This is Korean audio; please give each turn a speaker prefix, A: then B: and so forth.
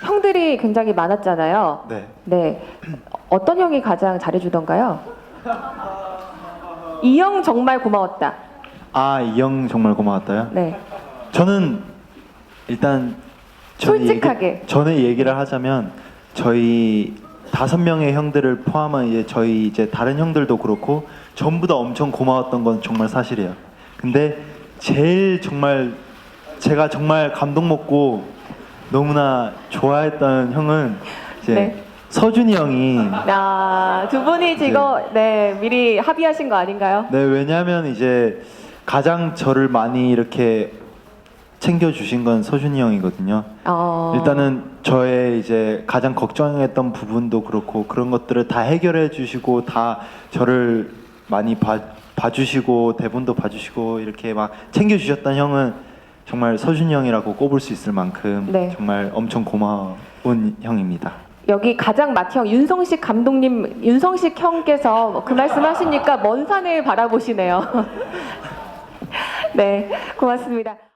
A: 형들이 굉장히 많았잖아요.
B: 네.
A: 네. 어떤 형이 가장 잘해주던가요? 이 형 정말 고마웠다.
B: 아, 이 형 정말 고마웠어요.
A: 네.
B: 저는 일단 저는
A: 솔직하게.
B: 얘기, 저는 얘기를 하자면 저희 다섯 명의 형들을 포함한 이제 저희 이제 다른 형들도 그렇고 전부 다 엄청 고마웠던 건 정말 사실이에요. 근데 제일 정말 제가 정말 감동 먹고 너무나 좋아했던 형은 이제
A: 네.
B: 서준이 형이
A: 아, 두 분이 지금 네, 미리 합의하신 거 아닌가요?
B: 네, 왜냐하면 이제 가장 저를 많이 이렇게 챙겨주신 건 서준이 형이거든요.
A: 어.
B: 일단은 저의 이제 가장 걱정했던 부분도 그렇고 그런 것들을 다 해결해 주시고 다 저를 많이 봐, 봐주시고 대본도 봐주시고 이렇게 막 챙겨주셨던 형은 정말 서준이 형이라고 꼽을 수 있을 만큼
A: 네.
B: 정말 엄청 고마운 형입니다.
A: 여기 가장 맏형 윤성식 감독님, 윤성식 형께서 그 말씀하시니까 먼 산을 바라보시네요. 네, 고맙습니다.